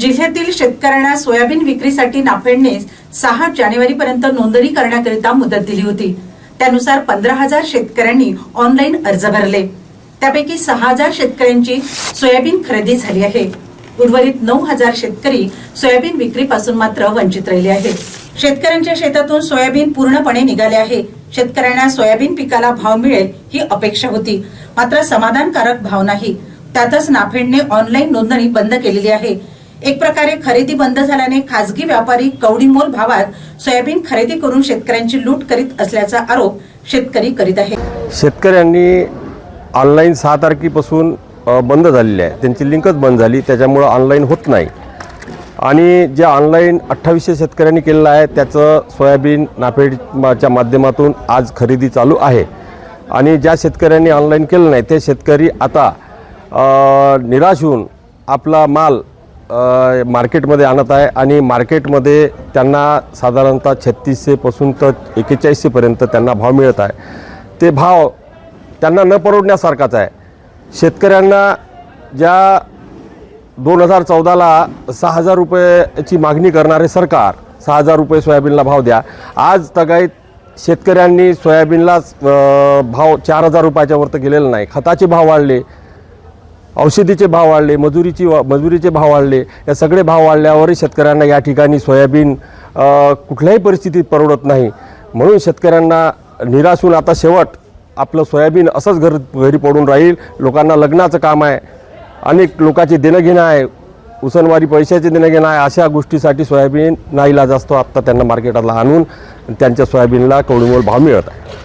जिल्ह्यातील शेतकऱ्यांना सोयाबीन विक्रीसाठी नाफेडने सहा जानेवारी पर्यंत नोंदणी करण्याकरिता मुदत दिली होती. त्यानुसार पंधरा हजार शेतकऱ्यांनी ऑनलाईन अर्ज भरले. त्यापैकी सहा हजार शेतकऱ्यांची सोयाबीन खरेदी झाली आहे. उर्वरित नऊ हजार शेतकरी सोयाबीन विक्रीपासून मात्र वंचित राहिले आहेत. शेतकऱ्यांच्या शेतातून सोयाबीन पूर्णपणे निघाले आहे. शेतकऱ्यांना सोयाबीन पिकाला भाव मिळेल ही अपेक्षा होती. मात्र समाधानकारक भाव नाही. त्यातच नाफेडने ऑनलाईन नोंदणी बंद केलेली आहे. एक प्रकारे खरेदी बंद झाल्याने खासगी व्यापारी कवडीमोल भावात सोयाबीन खरेदी करून शेतकऱ्यांची लूट करीत असल्याचा आरोप शेतकरी करीत आहे शेतकऱ्यांनी ऑनलाईन सहा तारखेपासून बंद झालेली आहे. त्यांची लिंकच बंद झाली. त्याच्यामुळं ऑनलाईन होत नाही. आणि जे ऑनलाईन अठ्ठावीसशे शेतकऱ्यांनी केलेलं आहे त्याचं सोयाबीन नाफेडच्या माध्यमातून आज खरेदी चालू आहे. आणि ज्या शेतकऱ्यांनी ऑनलाईन केलं नाही ते शेतकरी आता निराश होऊन आपला माल मार्केटमध्ये आणत आहे आणि मार्केटमध्ये त्यांना साधारणतः छत्तीसशेपासून तर एक्केचाळीसशेपर्यंत त्यांना भाव मिळत आहे. ते भाव त्यांना न परवडण्यासारखाच आहे. शेतकऱ्यांना ज्या दोन हजार चौदाला सहा हजार रुपयाची मागणी करणारे सरकार सहा हजार रुपये सोयाबीनला भाव द्या. आज तगाईत शेतकऱ्यांनी सोयाबीनला भाव चार हजार रुपयाच्यावर तर गेलेला नाही. खताचे भाव वाढले. औषधीचे भाव वाढले मजुरीची वा- मजुरीचे भाव वाढले या सगळे भाव वाढल्यावरही शेतकऱ्यांना या ठिकाणी सोयाबीन कुठल्याही परिस्थितीत परवडत नाही. म्हणून शेतकऱ्यांना निराशून आता शेवट आपलं सोयाबीन असंच घर घरी पडून राहील. लोकांना लग्नाचं काम आहे. अनेक लोकांचे देणं घेणं आहे. उसनवारी पैशाचे देणं घेणं आहे. अशा गोष्टीसाठी सोयाबीन नाईलाज असतो आत्ता त्यांना मार्केटाला आणून त्यांच्या सोयाबीनला कवडीमोल भाव मिळत आहे.